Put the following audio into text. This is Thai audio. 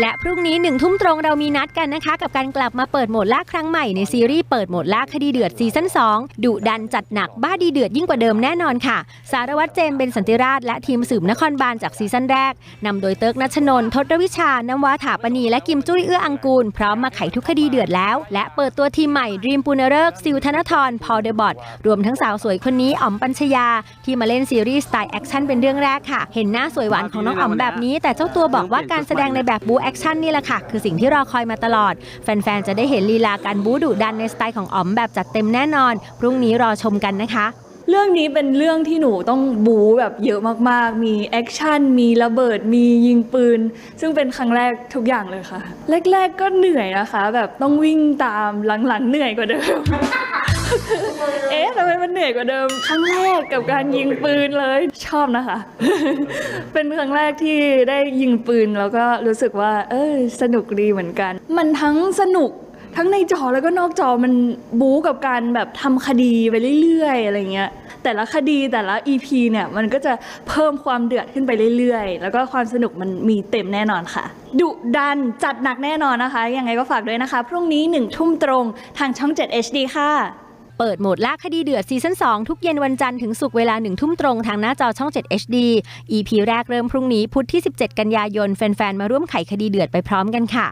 และพรุ่งนี้หนึ่งทุ่มตรงเรามีนัดกันนะคะ กับการกลับมาเปิดโหมดล่าครั้งใหม่ในซีรีส์เปิดโหมดล่าคดีเดือดซีซั่น2ดุดันจัดหนักบ้าดีเดือดยิ่งกว่าเดิมแน่นอนค่ะ สารวัตรเจมส์เบนสันติราชและทีมสืบนครบาลจากซีซั่นแรกนำโดยเติร์กนัชนนท์ทศรวิชาน้ำว้าถาปณีและกิมจุ้ยเอื้ออังกูล พร้อมมาไขทุกคดีเดือดแล้ว และเปิดตัวทีมใหม่ดรีมปูนเริกซิลธนทรพอลเดบอทรวมทั้งสาวสวยคนนี้อ๋อมปัญชยา ที่มาเล่นซีรีส์สไตล์แอคชั่นเป็นเรื่องแรกค่ะ เห็นหน้าสวยหวานของน้องอ๋อมแบบนี้ แต่เจ้าตัวบอกว่าการแสดงในแบบบูแแอคชั่นนี่แหละค่ะ คือสิ่งที่รอคอยมาตลอด แฟน ๆ จะได้เห็นลีลาการบูดุดันในสไตล์ของอ๋อมแบบจัดเต็มแน่นอน พรุ่งนี้รอชมกันนะคะเรื่องนี้เป็นเรื่องที่หนูต้องบู๊แบบเยอะมากๆ มีแอคชั่น มีระเบิด มียิงปืน ซึ่งเป็นครั้งแรกทุกอย่างเลยค่ะ แรก ๆ ก็เหนื่อยนะคะ แบบต้องวิ่งตามหลังๆ เหนื่อยกว่าเดิม เอ๊ะทำไมมันเหนื่อยกว่าเดิมครั้งแรกกับการยิงปืนเลย ชอบนะคะ เป็นครั้งแรกที่ได้ยิงปืนแล้วก็รู้สึกว่า เออสนุกดีเหมือนกัน มันทั้งสนุกทั้งในจอแล้วก็นอกจอมันบู๊กับการแบบทำคดีไปเรื่อยๆ อะไรเงี้ย แต่ละคดีแต่ละ EP เนี่ย มันก็จะเพิ่มความเดือดขึ้นไปเรื่อยๆ แล้วก็ความสนุกมันมีเต็มแน่นอนค่ะ ดุดันจัดหนักแน่นอนนะคะ ยังไงก็ฝากด้วยนะคะ พรุ่งนี้หนึ่งทุ่มตรงทางช่อง 7 HD ค่ะ เปิดโหมดล่าคดีเดือดซีซั่น2ทุกเย็นวันจันทร์ถึงศุกร์เวลาหนึ่งทุ่มตรงทางหน้าจอช่อง 7 HD EP แรกเริ่มพรุ่งนี้พุธที่ 17 กันยายนแฟนๆมาร่วมไขคดีเดือดไปพร้อมกันค่ะ